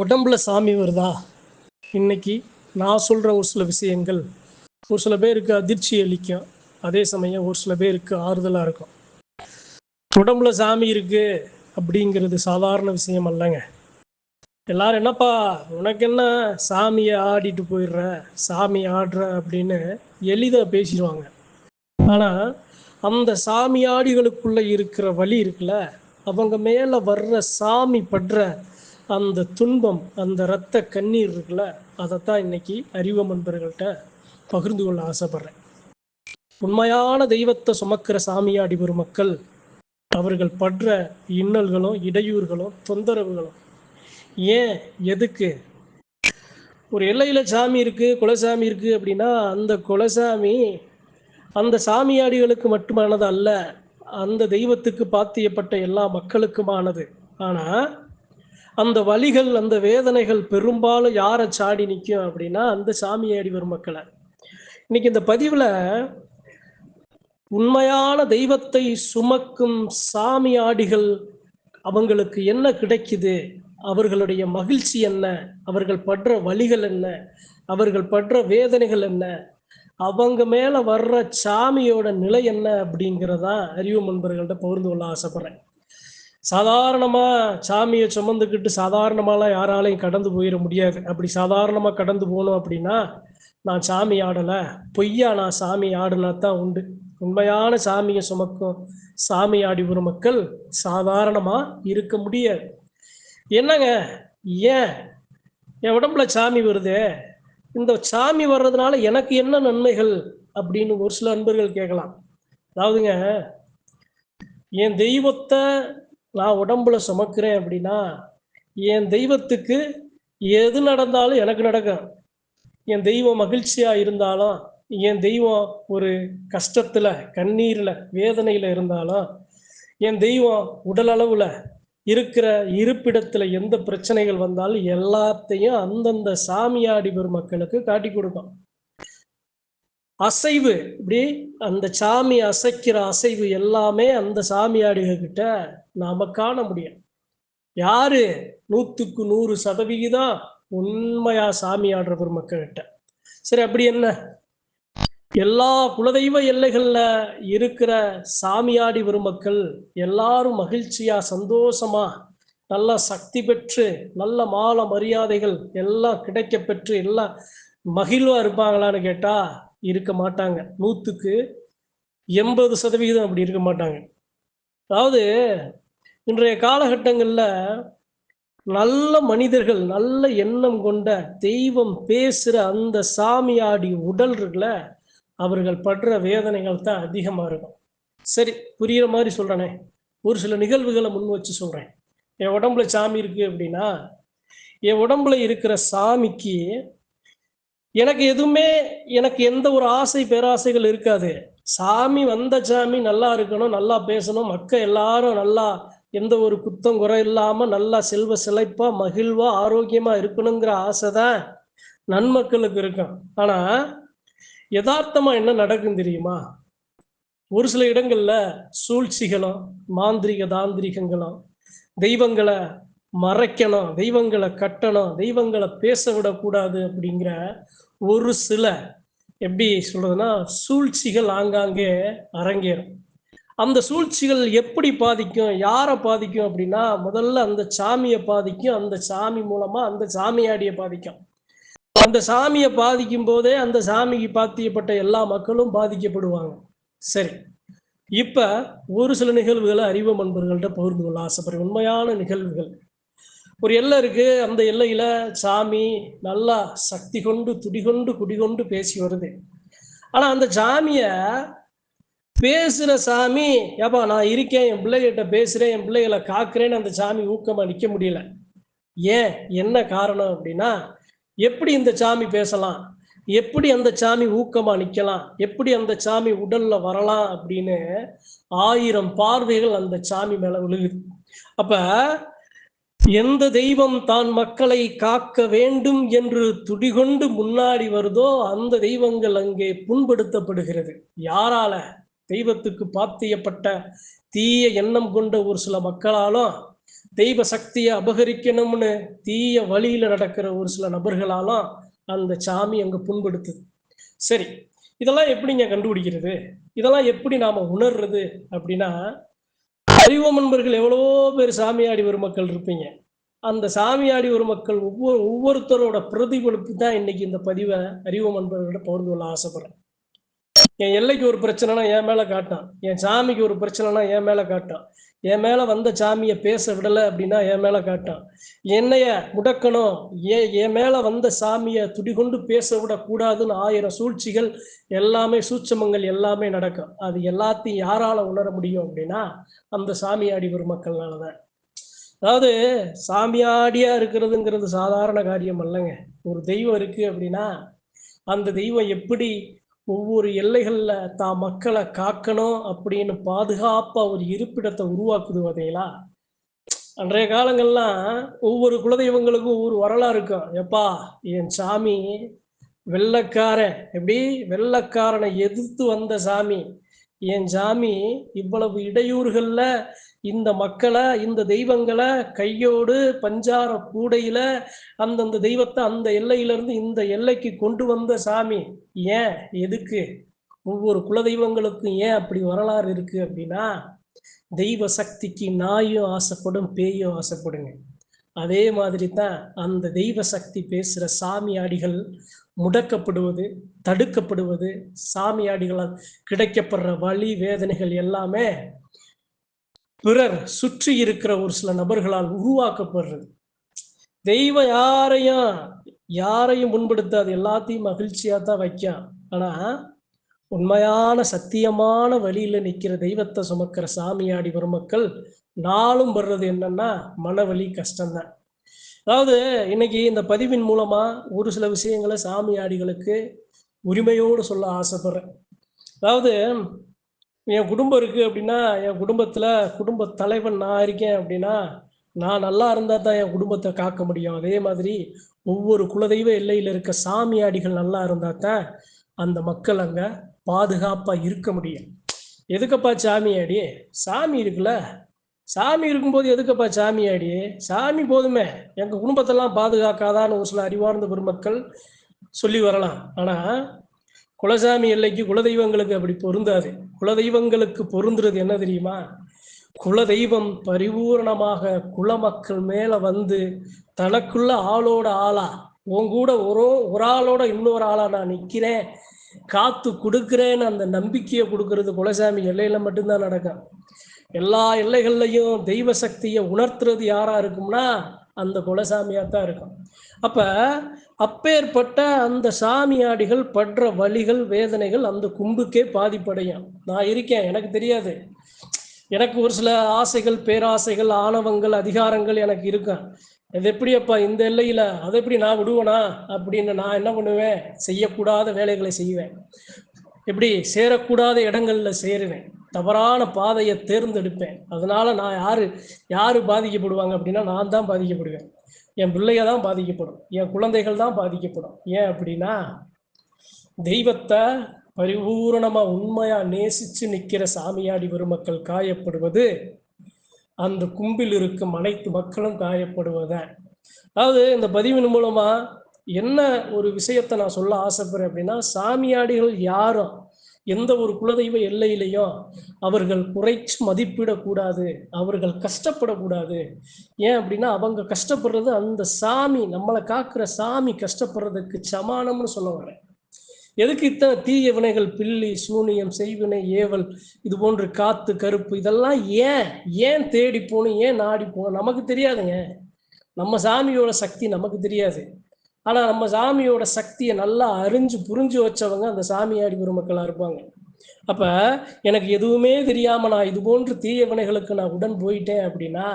உடம்புல சாமி வருதா? இன்னைக்கு நான் சொல்கிற ஒரு சில விஷயங்கள் ஒரு சில பேருக்கு அதிர்ச்சி அளிக்கும். அதே சமயம் ஒரு சில பேருக்கு ஆறுதலாக இருக்கும். உடம்புல சாமி இருக்கு அப்படிங்கிறது சாதாரண விஷயம் அல்லங்க. எல்லாரும் என்னப்பா உனக்கு என்ன சாமியை ஆடிட்டு போயிடுற சாமி ஆடுற அப்படின்னு எளிதாக பேசிடுவாங்க. ஆனால் அந்த சாமி ஆடிகளுக்குள்ளே இருக்கிற வழி இருக்குல்ல அவங்க மேலே வர்ற சாமி படுற அந்த துன்பம் அந்த இரத்த கண்ணீர் இருக்குல்ல அதைத்தான் இன்னைக்கு அறிவு நண்பர்கள்ட்ட பகிர்ந்து கொள்ள ஆசைப்படுறேன். உண்மையான தெய்வத்தை சுமக்கிற சாமியாடி பெருமக்கள் அவர்கள் படுற இன்னல்களும் இடையூறுகளும் தொந்தரவுகளும் ஏன் எதுக்கு? ஒரு எல்லையில் சாமி இருக்கு குலசாமி இருக்கு அப்படின்னா அந்த குலசாமி அந்த சாமியாடிகளுக்கு மட்டுமானது அல்ல அந்த தெய்வத்துக்கு பாத்தியப்பட்ட எல்லா மக்களுக்குமானது. ஆனால் அந்த வழிகள் அந்த வேதனைகள் பெரும்பாலும் யாரை சாடி நிற்கும் அப்படின்னா அந்த சாமியாடி வரும் மக்களை. இன்னைக்கு இந்த பதிவில் உண்மையான தெய்வத்தை சுமக்கும் சாமியாடிகள் அவங்களுக்கு என்ன கிடைக்குது? அவர்களுடைய மகிழ்ச்சி என்ன? அவர்கள் படுற வழிகள் என்ன? அவர்கள் படுற வேதனைகள் என்ன? அவங்க மேல வர்ற சாமியோட நிலை என்ன அப்படிங்கிறதா அறிவு நண்பர்கள்ட்ட பகிர்ந்து கொள்ள ஆசைப்படுறேன். சாதாரணமாக சாமியை சுமந்துக்கிட்டு சாதாரணமாலாம் யாராலையும் கடந்து போயிட முடியாது. அப்படி சாதாரணமாக கடந்து போகணும் அப்படின்னா நான் சாமி ஆடலை. பொய்யா நான் சாமி ஆடினா தான் உண்டு. உண்மையான சாமியை சுமக்கும் சாமி ஆடி வரும் மக்கள் சாதாரணமாக இருக்க முடியாது. என்னங்க? ஏன்? என் உடம்புல சாமி வருதே. இந்த சாமி வர்றதுனால எனக்கு என்ன நன்மைகள்? அப்படின்னு ஒரு சில நண்பர்கள் கேட்கலாம். அதாவதுங்க என் தெய்வத்தை நான் உடம்புல சுமக்கிறேன் அப்படின்னா என் தெய்வத்துக்கு எது நடந்தாலும் எனக்கு நடக்கும். என் தெய்வம் மகிழ்ச்சியாக இருந்தாலும் என் தெய்வம் ஒரு கஷ்டத்தில் கண்ணீரில் வேதனையில் இருந்தாலும் என் தெய்வம் உடலளவில் இருக்கிற இருப்பிடத்தில் எந்த பிரச்சனைகள் வந்தாலும் எல்லாத்தையும் அந்தந்த சாமியாடி பெருமக்களுக்கு காட்டி கொடுக்கும். அசைவு. இப்படி அந்த சாமி அசைக்கிற அசைவு எல்லாமே அந்த சாமியாடிகிட்ட நாம காண முடியும். யாரு? நூத்துக்கு நூறு சதவிகிதம் உண்மையா சாமி ஆடுற பெருமக்கள்கிட்ட சரி அப்படி என்ன? எல்லா குலதெய்வ எல்லைகள்ல இருக்கிற சாமியாடி பெருமக்கள் எல்லாரும் மகிழ்ச்சியா சந்தோஷமா நல்ல சக்தி பெற்று நல்ல மால மரியாதைகள் எல்லாம் கிடைக்க பெற்று எல்லாம் மகிழ்வா இருப்பாங்களான்னு கேட்டா இருக்க மாட்டாங்க. நூற்றுக்கு எண்பது சதவிகிதம் அப்படி இருக்க மாட்டாங்க. அதாவது இன்றைய காலகட்டங்களில் நல்ல மனிதர்கள் நல்ல எண்ணம் கொண்ட தெய்வம் பேசுகிற அந்த சாமியாடி உடல் இருக்குல்ல அவர்கள் படுற வேதனைகள் தான் அதிகமாக இருக்கும். சரி புரிகிற மாதிரி சொல்கிறேனே ஒரு சில நிகழ்வுகளை முன் வச்சு சொல்கிறேன் என் உடம்புல சாமி இருக்குது அப்படின்னா என் உடம்புல இருக்கிற சாமிக்கு எனக்கு எதுவுமே எனக்கு எந்த ஒரு ஆசை பேராசைகள் இருக்காது. சாமி வந்த சாமி நல்லா இருக்கணும் நல்லா பேசணும் மக்கள் எல்லாரும் நல்லா எந்த ஒரு குத்தம் குறை இல்லாமல் நல்லா செல்வ சிலைப்பாக மகிழ்வா ஆரோக்கியமா இருக்கணுங்கிற ஆசை தான் நன்மக்களுக்கு இருக்கும். ஆனா யதார்த்தமா என்ன நடக்கும் தெரியுமா? ஒரு சில இடங்கள்ல சூழ்ச்சிகளும் மாந்திரிக தாந்திரிகங்களும் தெய்வங்களை மறைக்கணும் தெய்வங்களை கட்டணும் தெய்வங்களை பேச விடக்கூடாது அப்படிங்கிற ஒரு சில எப்படி சொல்றதுன்னா சூழ்ச்சிகள் ஆங்காங்கே அரங்கேறும். அந்த சூழ்ச்சிகள் எப்படி பாதிக்கும் யாரை பாதிக்கும் அப்படின்னா முதல்ல அந்த சாமியை பாதிக்கும் அந்த சாமி மூலமா அந்த சாமியாடியை பாதிக்கும். அந்த சாமியை பாதிக்கும் போதே அந்த சாமிக்கு பாத்தியப்பட்ட எல்லா மக்களும் பாதிக்கப்படுவாங்க. சரி இப்ப ஒரு சில நிகழ்வுகளை அறிவு நண்பர்கள்ட்ட பகிர்ந்து கொள்ள ஆசைப்படுறேன். உண்மையான நிகழ்வுகள். ஒரு எல்லை இருக்கு. அந்த எல்லையில சாமி நல்லா சக்தி கொண்டு துடிகொண்டு குடிகொண்டு பேசி வருது. ஆனா அந்த சாமிய பேசுற சாமி ஏப்பா நான் இருக்கேன் என் பிள்ளைகிட்ட பேசுறேன் என் பிள்ளைகளை காக்குறேன்னு அந்த சாமி ஊக்கமா நிக்க முடியல. ஏன்? என்ன காரணம் அப்படின்னா எப்படி இந்த சாமி பேசலாம்? எப்படி அந்த சாமி ஊக்கமா நிக்கலாம்? எப்படி அந்த சாமி உடல்ல வரலாம் அப்படின்னு ஆயிரம் பார்வைகள் அந்த சாமி மேல விழுகுது. அப்ப எந்த தெய்வம் தான் மக்களை காக்க வேண்டும் என்று துடிகொண்டு முன்னாடி வருதோ அந்த தெய்வங்கள் அங்கே புண்படுத்தப்படுகிறது. யாரால? தெய்வத்துக்கு பாத்தியப்பட்ட தீய எண்ணம் கொண்ட ஒரு சில மக்களாலும் தெய்வ சக்தியை அபகரிக்கணும்னு தீய வழியில நடக்கிற ஒரு சில நபர்களாலும் அந்த சாமி அங்க புண்படுத்துது. சரி இதெல்லாம் எப்படிங்க கண்டுபிடிக்கிறது? இதெல்லாம் எப்படி நாம உணர்றது அப்படின்னா அறிவம் நண்பர்கள் எவ்வளவோ பேர் சாமியாடி ஒரு மக்கள் இருப்பீங்க. அந்த சாமியாடி ஒரு மக்கள் ஒவ்வொரு ஒவ்வொருத்தரோட பிரதிபலிப்பு தான் இன்னைக்கு இந்த பதிவை அறிவம் நண்பர்களிட பகிர்ந்து கொள்ள ஆசைப்படுறேன். என் எல்லைக்கு ஒரு பிரச்சனைனா என் மேல காட்டான். என் சாமிக்கு ஒரு பிரச்சனைனா என் மேல காட்டான். என் மேலே வந்த சாமியை பேச விடலை அப்படின்னா என் மேலே காட்டான். என்னைய முடக்கணும். ஏன் என் மேலே வந்த சாமியை துடிகொண்டு பேச விடக்கூடாதுன்னு ஆயிரம் சூழ்ச்சிகள் எல்லாமே சூட்சமங்கள் எல்லாமே நடக்கும். அது எல்லாத்தையும் யாரால உணர முடியும் அப்படின்னா அந்த சாமியாடி பெருமக்கள்னால தான் அதாவது சாமியாடியாக இருக்கிறதுங்கிறது சாதாரண காரியம் அல்லங்க. ஒரு தெய்வம் இருக்குது அப்படின்னா அந்த தெய்வம் எப்படி ஒவ்வொரு எல்லைகள்ல தான் மக்களை காக்கணும் அப்படின்னு பாதுகாப்பா ஒரு இருப்பிடத்தை உருவாக்குது பார்த்தீங்களா? அன்றைய காலங்கள்லாம் ஒவ்வொரு குலதெய்வங்களுக்கும் ஒவ்வொரு வரலாறு இருக்கும். எப்பா என் சாமி வெள்ளக்காரன். எப்படி? வெள்ளக்காரனை எதிர்த்து வந்த சாமி. என் சாமி இவ்வளவு இடையூறுகளில் இந்த மக்களை இந்த தெய்வங்களை கையோடு பஞ்சார கூடையில அந்தந்த தெய்வத்தை அந்த எல்லையிலிருந்து இந்த எல்லைக்கு கொண்டு வந்த சாமி. ஏன்? எதுக்கு? ஒவ்வொரு குலதெய்வங்களுக்கும் ஏன் அப்படி வரலாறு இருக்கு அப்படின்னா தெய்வ சக்திக்கு நாயும் ஆசைப்படும் பேயும் ஆசைப்படுங்க. அதே மாதிரி தான் அந்த தெய்வ சக்தி பேசுகிற சாமியாடிகள் முடக்கப்படுவது தடுக்கப்படுவது சாமியாடிகளால் கிடைக்கப்படுற வழி வேதனைகள் எல்லாமே பிறர் சுற்றி இருக்கிற ஒரு சில நபர்களால் உருவாக்கப்படுறது. தெய்வம் யாரையும் யாரையும் முன்படுத்தாது எல்லாத்தையும் மகிழ்ச்சியா தான் வைக்கும் ஆனா உண்மையான சத்தியமான வழியில நிக்கிற தெய்வத்தை சுமக்கிற சாமியாடி பெருமக்கள் நாளும் வர்றது என்னன்னா மனவழி கஷ்டம்தான். அதாவது இன்னைக்கு இந்த பதிவின் மூலமா ஒரு சில விஷயங்களை சாமியாடிகளுக்கு உரிமையோடு சொல்ல ஆசைப்படுறேன். அதாவது என் குடும்பம் இருக்கு அப்படின்னா என் குடும்பத்துல குடும்ப தலைவன் நான் இருக்கேன் அப்படின்னா நான் நல்லா இருந்தா தான் என் குடும்பத்தை காக்க முடியும். அதே மாதிரி ஒவ்வொரு குலதெய்வ எல்லையில இருக்க சாமியாடிகள் நல்லா இருந்தா தான் அந்த மக்கள் அங்க பாதுகாப்பா இருக்க முடியும். எதுக்கப்பா சாமியாடி? சாமி இருக்குல்ல. சாமி இருக்கும்போது எதுக்கப்பா சாமியாடி? சாமி போதுமே. எங்க குடும்பத்தெல்லாம் பாதுகாக்காதான்னு ஒரு சில அறிவார்ந்த பெருமக்கள் சொல்லி வரலாம். ஆனா குலசாமி எல்லைக்கு குலதெய்வங்களுக்கு அப்படி பொருந்தாது. குலதெய்வங்களுக்கு பொருந்துறது என்ன தெரியுமா? குலதெய்வம் பரிபூரணமாக குலமக்கள் மேல வந்து தனக்குள்ள ஆளோட ஆளா. உன் கூட ஒரு ஒரு ஆளோட இன்னொரு ஆளா நான் நிக்கிறேன். காத்து கொடுக்குறேன்னு அந்த நம்பிக்கையை கொடுக்கறது குலசாமி எல்லையில மட்டும்தான் நடக்கும். எல்லா எல்லைகள்லையும் தெய்வ சக்தியை உணர்த்துறது யாரா இருக்கும்னா அந்த குலசாமியாக தான் இருக்கும். அப்போ அப்பேற்பட்ட அந்த சாமியாடிகள் படுற வழிகள் வேதனைகள் அந்த கும்புக்கே பாதிப்படையும். நான் இருக்கேன் எனக்கு தெரியாது. எனக்கு ஒரு சில ஆசைகள் பேராசைகள் ஆணவங்கள் அதிகாரங்கள் எனக்கு இருக்கும். இது எப்படி அப்பா இந்த எல்லையில் அதை எப்படி நான் விடுவேனா அப்படின்னு நான் என்ன பண்ணுவேன்? செய்யக்கூடாத வேலைகளை செய்வேன். எப்படி? சேரக்கூடாத இடங்களில் சேருவேன். தவறான பாதையை தேர்ந்தெடுப்பேன். அதனால நான் யாரு யாரு பாதிக்கப்படுவாங்க அப்படின்னா நான் தான் பாதிக்கப்படுவேன். என் பிள்ளைய தான் பாதிக்கப்படும். என் குழந்தைகள் தான் பாதிக்கப்படும். ஏன் அப்படின்னா தெய்வத்தை பரிபூரணமா உண்மையா நேசிச்சு நிக்கிற சாமியாடி பெருமக்கள் காயப்படுவது அந்த கும்பில் இருக்கும் அனைத்து மக்களும் காயப்படுவத? அதாவது இந்த பதிவின் மூலமா என்ன ஒரு விஷயத்தை நான் சொல்ல ஆசைப்படுறேன் அப்படின்னா சாமியாடிகள் யாரும் எந்த ஒரு குலதெய்வ எல்லையிலையும் அவர்கள் குறைச்சு மதிப்பிடக்கூடாது அவர்கள் கஷ்டப்படக்கூடாது. ஏன் அப்படின்னா அவங்க கஷ்டப்படுறது அந்த சாமி நம்மளை காக்குற சாமி கஷ்டப்படுறதுக்கு சமானம்னு சொல்ல வரேன் எதுக்கு இத்தனை தீய வினைகள்? பில்லி சூனியம் செய்வினை ஏவல் இது போன்று காத்து கருப்பு இதெல்லாம் ஏன்? ஏன் தேடி போகணும்? ஏன் நாடி போகணும்? நமக்கு தெரியாதுங்க. நம்ம சாமியோட சக்தி நமக்கு தெரியாது. ஆனால் நம்ம சாமியோட சக்தியை நல்லா அறிஞ்சு புரிஞ்சு வச்சவங்க அந்த சாமியாடி பெருமக்களாக இருப்பாங்க. அப்போ எனக்கு எதுவுமே தெரியாமல் நான் இது போன்று தீய வினைகளுக்கு நான் உடன் போயிட்டேன் அப்படின்னா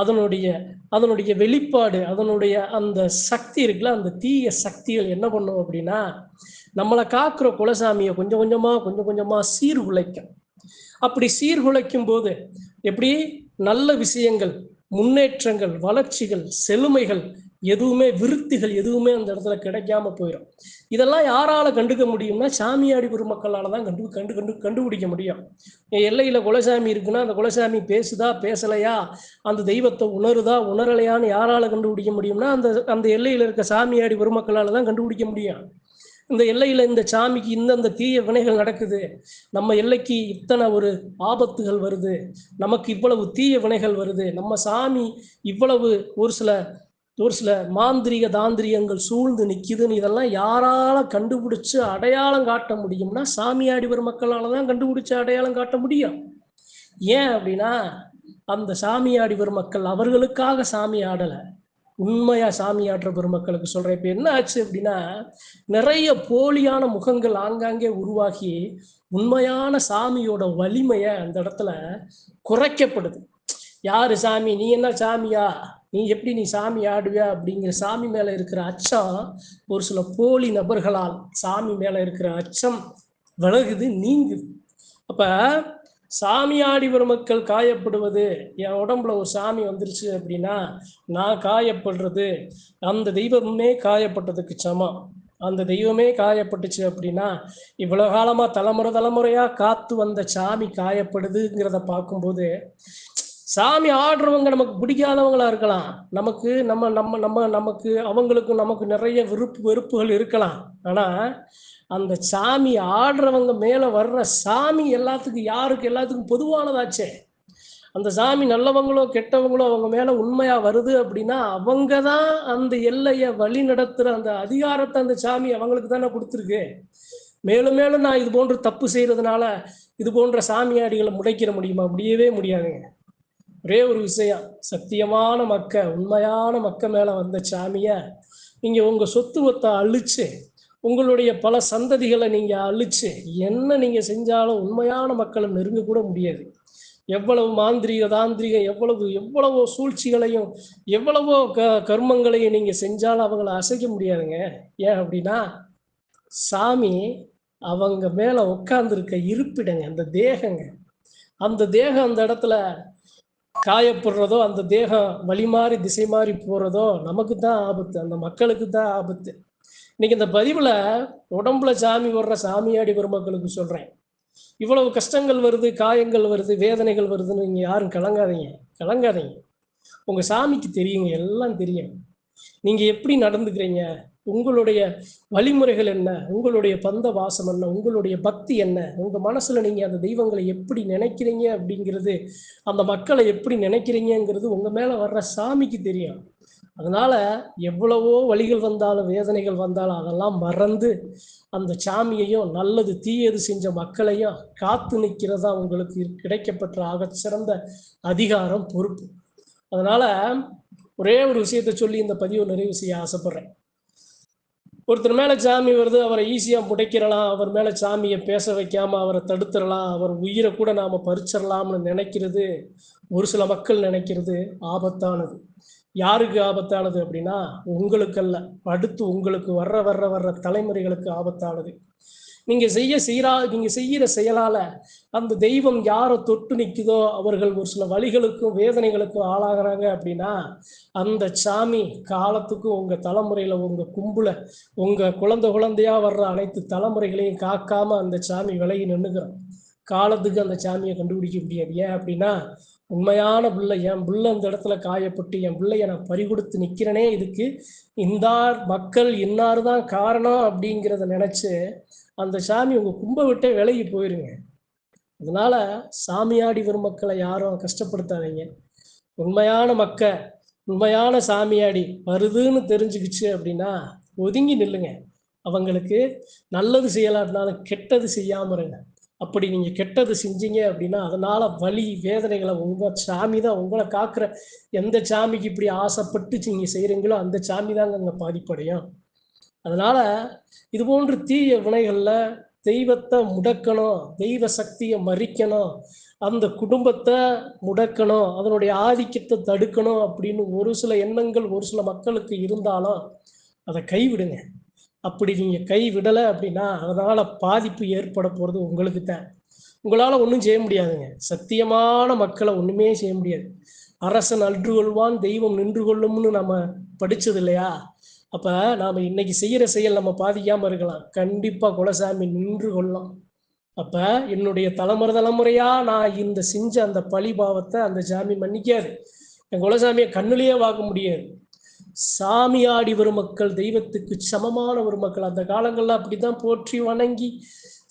அதனுடைய அதனுடைய வெளிப்பாடு அதனுடைய அந்த சக்தி இருக்குல்ல அந்த தீய சக்திகள் என்ன பண்ணும் அப்படின்னா நம்மளை காக்குற குலசாமியை கொஞ்சம் கொஞ்சமாக கொஞ்சம் கொஞ்சமாக சீர்குலைக்கும். அப்படி சீர்குலைக்கும் போது எப்படி? நல்ல விஷயங்கள் முன்னேற்றங்கள் வளர்ச்சிகள் செழுமைகள் எதுவுமே விருத்திகள் எதுவுமே அந்த இடத்துல கிடைக்காம போயிடும் இதெல்லாம் யாரால கண்டுக்க முடியும்னா சாமியாடி பெருமக்களால தான் கண்டு கண்டு கண்டு கண்டுபிடிக்க முடியும். எல்லையில குலசாமி இருக்குன்னா அந்த குலசாமி பேசுதா பேசலையா? அந்த தெய்வத்தை உணருதா உணரலையான்னு யாரால கண்டுபிடிக்க முடியும்னா அந்த அந்த எல்லையில இருக்க சாமியாடி பெருமக்களால தான் கண்டுபிடிக்க முடியும். இந்த எல்லையில இந்த சாமிக்கு இந்தந்த தீய வினைகள் நடக்குது. நம்ம எல்லைக்கு இத்தனை ஒரு ஆபத்துகள் வருது. நமக்கு இவ்வளவு தீய வினைகள் வருது. நம்ம சாமி இவ்வளவு ஒரு சில ஒரு சில மாந்திரிக தாந்திரியங்கள் சூழ்ந்து நிற்கிதுன்னு இதெல்லாம் யாரால கண்டுபிடிச்சு அடையாளம் காட்ட முடியும்னா சாமியாடி வரும் மக்களால தான் கண்டுபிடிச்சு அடையாளம் காட்ட முடியும். ஏன் அப்படின்னா அந்த சாமியாடி வரும் மக்கள் அவர்களுக்காக சாமி ஆடலை. உண்மையா சாமி ஆடுற பெருமக்களுக்கு சொல்றேன் இப்ப என்ன ஆச்சு அப்படின்னா நிறைய போலியான முகங்கள் ஆங்காங்கே உருவாகி உண்மையான சாமியோட வலிமையை அந்த இடத்துல குறைக்கப்படுது. யாரு சாமி? நீ என்ன சாமியா? நீ எப்படி நீ சாமி ஆடுவியா அப்படிங்கிற சாமி மேல இருக்கிற அச்சம் ஒரு சில போலி நபர்களால் சாமி மேல இருக்கிற அச்சம் விலகுது நீங்குது. அப்ப வரும் மக்கள் காயப்படுவது என் உடம்புல ஒரு சாமி வந்துருச்சு அப்படின்னா நான் காயப்படுறது அந்த தெய்வமே காயப்பட்டதுக்கு சமம். அந்த தெய்வமே காயப்பட்டுச்சு அப்படின்னா இவ்வளோ காலமாக தலைமுறை தலைமுறையாக காத்து வந்த சாமி காயப்படுதுங்கிறத பார்க்கும்போது சாமி ஆடுறவங்க நமக்கு பிடிக்காதவங்களா இருக்கலாம். நமக்கு நம்ம நம்ம நம்ம நமக்கு அவங்களுக்கும் நமக்கு நிறைய விருப்பு வெறுப்புகள் இருக்கலாம். ஆனா அந்த சாமி ஆடுறவங்க மேல வர்ற சாமி எல்லாத்துக்கும் யாருக்கு எல்லாத்துக்கும் பொதுவானதாச்சே. அந்த சாமி நல்லவங்களோ கெட்டவங்களோ அவங்க மேல உண்மையா வருது அப்படின்னா அவங்க தான் அந்த எல்லையை வழி நடத்துற அந்த அதிகாரத்தை அந்த சாமி அவங்களுக்கு தானே கொடுத்துருக்கு. மேலும் மேலும் நான் இது போன்று தப்பு செய்யறதுனால இது போன்ற சாமியாடிகளை முடைக்கிற முடியுமா? முடியவே முடியாதுங்க. ஒரே ஒரு விஷயம் சத்தியமான மக்க உண்மையான மக்க மேலே வந்த சாமிய நீங்கள் உங்கள் சொத்துவத்தை அழிச்சு உங்களுடைய பல சந்ததிகளை நீங்கள் அழிச்சு என்ன நீங்கள் செஞ்சாலும் உண்மையான மக்களை நெருங்க கூட முடியாது. எவ்வளவு மாந்திரிக தாந்திரிக எவ்வளவு எவ்வளவோ சூழ்ச்சிகளையும் எவ்வளவோ க கர்மங்களையும் நீங்கள் செஞ்சாலும் அவங்கள அசைக்க முடியாதுங்க. ஏன் அப்படின்னா சாமி அவங்க மேலே உட்காந்துருக்க இருப்பிடங்க அந்த தேகங்க. அந்த தேகம் அந்த இடத்துல காயப்படுறதோ அந்த தேகம் வழி மாறி திசை மாறி போகிறதோ நமக்கு தான் ஆபத்து. அந்த மக்களுக்கு தான் ஆபத்து. இன்னைக்கு இந்த பதிவில் உடம்புல சாமி வர்ற சாமியாடி பெருமக்களுக்கு சொல்கிறேன் இவ்வளவு கஷ்டங்கள் வருது காயங்கள் வருது வேதனைகள் வருதுன்னு நீங்கள் யாரும் கலங்காதீங்க. கலங்காதீங்க. உங்கள் சாமிக்கு தெரியுங்க எல்லாம் தெரியும். நீங்கள் எப்படி நடந்துக்கிறீங்க? உங்களுடைய வழிமுறைகள் என்ன? உங்களுடைய பந்த வாசம் என்ன? உங்களுடைய பக்தி என்ன? உங்க மனசுல நீங்க அந்த தெய்வங்களை எப்படி நினைக்கிறீங்க அப்படிங்கிறது அந்த மக்களை எப்படி நினைக்கிறீங்கங்கிறது உங்க மேல வர்ற சாமிக்கு தெரியும். அதனால எவ்வளவோ வழிகள் வந்தாலும் வேதனைகள் வந்தாலும் அதெல்லாம் மறந்து அந்த சாமியையும் நல்லது தீயது செஞ்ச மக்களையும் காத்து நிற்கிறதா உங்களுக்கு கிடைக்கப்பட்ட ஆகச் சிறந்த அதிகாரம் பொறுப்பு. அதனால ஒரே ஒரு விஷயத்த சொல்லி இந்த பதிவை நிறைவு செய்ய ஆசைப்படுறேன். ஒருத்தர் மேலே சாமி வருது அவரை ஈஸியாக முடைக்கிறலாம் அவர் மேலே சாமியை பேச வைக்காமல் அவரை தடுத்துடலாம் அவர் உயிரை கூட நாம் பறிச்சிடலாம்னு நினைக்கிறது ஒரு சில மக்கள் நினைக்கிறது ஆபத்தானது. யாருக்கு ஆபத்தானது அப்படின்னா உங்களுக்கல்ல. அடுத்து உங்களுக்கு வர்ற வர்ற வர்ற தலைமுறைகளுக்கு ஆபத்தானது. நீங்க செய்ய செய்யறா நீங்க செய்யற செயலால அந்த தெய்வம் யாரை தொட்டு நிற்குதோ அவர்கள் ஒரு சில வழிகளுக்கும் வேதனைகளுக்கும் ஆளாகிறாங்க அப்படின்னா அந்த சாமி காலத்துக்கும் உங்க தலைமுறையில உங்க கும்புல உங்க குழந்தை குழந்தையா வர்ற அனைத்து தலைமுறைகளையும் காக்காம அந்த சாமி விலகி நின்னுக்கிறோம் காலத்துக்கு அந்த சாமியை கண்டுபிடிக்க முடியாது. ஏன் அப்படின்னா உண்மையான பிள்ளை என் பிள்ளை அந்த இடத்துல காயப்பட்டு என் பிள்ளைய நான் பறிகொடுத்து நிக்கிறேனே இதுக்கு இந்தார் மக்கள் இன்னார் தான் காரணம் அப்படிங்கிறத நினைச்சு அந்த சாமி உங்க கும்ப விட்டே விலகி போயிருங்க. அதனால சாமியாடி வரும் மக்களை யாரும் கஷ்டப்படுத்தாதீங்க. உண்மையான மக்க உண்மையான சாமியாடி வருதுன்னு தெரிஞ்சுக்கிச்சு அப்படின்னா ஒதுங்கி நில்லுங்க. அவங்களுக்கு நல்லது செய்யலாட்டினாலும் கெட்டது செய்யாம இருங்க. அப்படி நீங்க கெட்டது செஞ்சீங்க அப்படின்னா அதனால வலி வேதனைகளை உங்க சாமி தான் உங்களை காக்குற. எந்த சாமிக்கு இப்படி ஆசைப்பட்டு நீங்க செய்கிறீங்களோ அந்த சாமி தாங்க அங்க பாதிப்படையும். அதனால இது போன்ற தீய வினைகள்ல தெய்வத்தை முடக்கணும் தெய்வ சக்தியை மறிக்கணும் அந்த குடும்பத்தை முடக்கணும் அதனுடைய ஆதிக்கத்தை தடுக்கணும் அப்படின்னு ஒரு சில எண்ணங்கள் ஒரு சில மக்களுக்கு இருந்தாலும் அதை கைவிடுங்க. அப்படி நீங்கள் கை விடலை அப்படின்னா அதனால் பாதிப்பு ஏற்பட போகிறது உங்களுக்கு தான் உங்களால் ஒன்றும் செய்ய முடியாதுங்க. சத்தியமான மக்களை ஒன்றுமே செய்ய முடியாது. அரசன் அன்று கொள்வான் தெய்வம் நின்று கொள்ளும்னு நம்ம படித்தது இல்லையா? அப்போ நாம் இன்னைக்கு செய்கிற செயல் நம்ம பாதிக்காமல் இருக்கலாம். கண்டிப்பாக குலசாமி நின்று கொள்ளலாம். அப்போ என்னுடைய தலைமுறை தலைமுறையாக நான் இந்த செஞ்ச அந்த பழிபாவத்தை அந்த சாமி மன்னிக்காது. என் குலசாமியை கண்ணுலேயே பார்க்க முடியாது. சாமியாடி வரும் மக்கள் தெய்வத்துக்கு சமமான ஒரு மக்கள். அந்த காலங்களில் அப்படி தான் போற்றி வணங்கி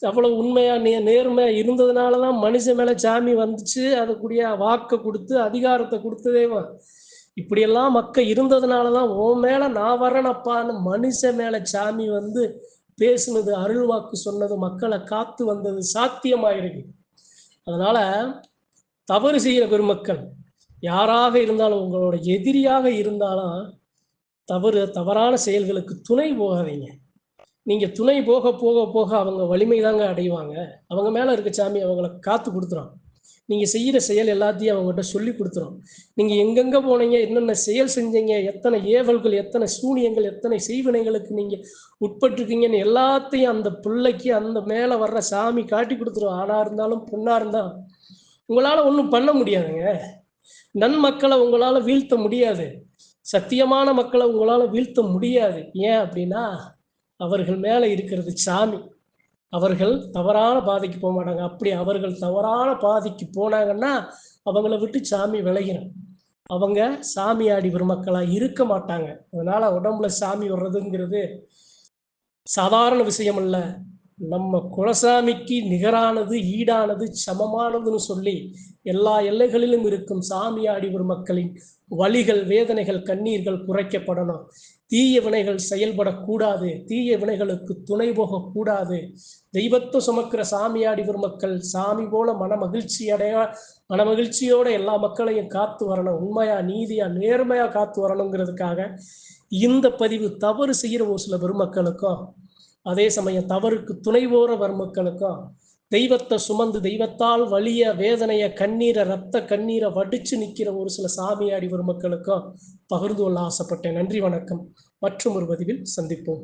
அவ்வளோ உண்மையா நே நேர்மையாக இருந்ததுனால தான் மனுஷன் மேலே சாமி வந்துச்சு. அதுக்குரிய வாக்கை கொடுத்து அதிகாரத்தை கொடுத்ததே இப்படியெல்லாம் மக்கள் இருந்ததுனால தான் உன் மேலே நான் வரேனப்பான்னு மனுஷன் மேலே சாமி வந்து பேசுனது அருள் வாக்கு சொன்னது மக்களை காத்து வந்தது சாத்தியமாயிருக்கு. அதனால தவறு செய்கிற பெருமக்கள் யாராக இருந்தாலும் உங்களோட எதிரியாக இருந்தாலும் தவறு தவறான செயல்களுக்கு துணை போகாதீங்க. நீங்க துணை போக போக போக அவங்க வலிமை தாங்க அடைவாங்க. அவங்க மேல இருக்க சாமி அவங்கள காத்து கொடுத்துரும். நீங்க செய்யற செயல் எல்லாத்தையும் அவங்ககிட்ட சொல்லி கொடுத்துரும். நீங்க எங்கெங்க போனீங்க என்னென்ன செயல் செஞ்சீங்க எத்தனை ஏவல்கள் எத்தனை சூனியங்கள் எத்தனை செய்வினைகளுக்கு நீங்க உட்பட்டிருக்கீங்கன்னு எல்லாத்தையும் அந்த பிள்ளைக்கு அந்த மேல வர்ற சாமி காட்டி கொடுத்துரும். ஆணா இருந்தாலும் பொண்ணா இருந்தால் உங்களால ஒன்றும் பண்ண முடியாதுங்க. நன்மக்களை உங்களால வீழ்த்த முடியாது. சத்தியமான மக்களை உங்களால் வீழ்த்த முடியாது. ஏன் அப்படின்னா அவர்கள் மேலே இருக்கிறது சாமி. அவர்கள் தவறான பாதைக்கு போக மாட்டாங்க. அப்படி அவர்கள் தவறான பாதைக்கு போனாங்கன்னா அவங்கள விட்டு சாமி விலகிடும் அவங்க சாமியாடி மக்களாக இருக்க மாட்டாங்க. அதனால உடம்புல சாமி வர்றதுங்கிறது சாதாரண விஷயம் அல்ல நம்ம குலசாமிக்கு நிகரானது ஈடானது சமமானதுன்னு சொல்லி எல்லா எல்லைகளிலும் இருக்கும் சாமியாடி பெருமக்களின் வழிகள் வேதனைகள் கண்ணீர்கள் குறைக்கப்படணும். தீய வினைகள் செயல்படக்கூடாது. தீய வினைகளுக்கு துணை போகக்கூடாது. தெய்வத்தை சுமக்கிற சாமியாடி பெருமக்கள் சாமி போல மன மகிழ்ச்சி அடைய மன மகிழ்ச்சியோட எல்லா மக்களையும் காத்து வரணும். உண்மையா நீதியா நேர்மையா காத்து வரணுங்கிறதுக்காக இந்த பதிவு தவறு செய்கிற ஒரு சில பெருமக்களுக்கும் அதே சமயம் தவறுக்கு துணை வர்மக்களுக்கும் தெய்வத்தை சுமந்து தெய்வத்தால் வலிய வேதனைய கண்ணீரை ரத்த கண்ணீரை வடிச்சு நிற்கிற ஒரு சில சாமியாடி பெருமக்களுக்கும் பகிர்ந்து கொள்ள ஆசைப்பட்டேன். நன்றி வணக்கம். மற்றும் ஒரு பதிவில் சந்திப்போம்.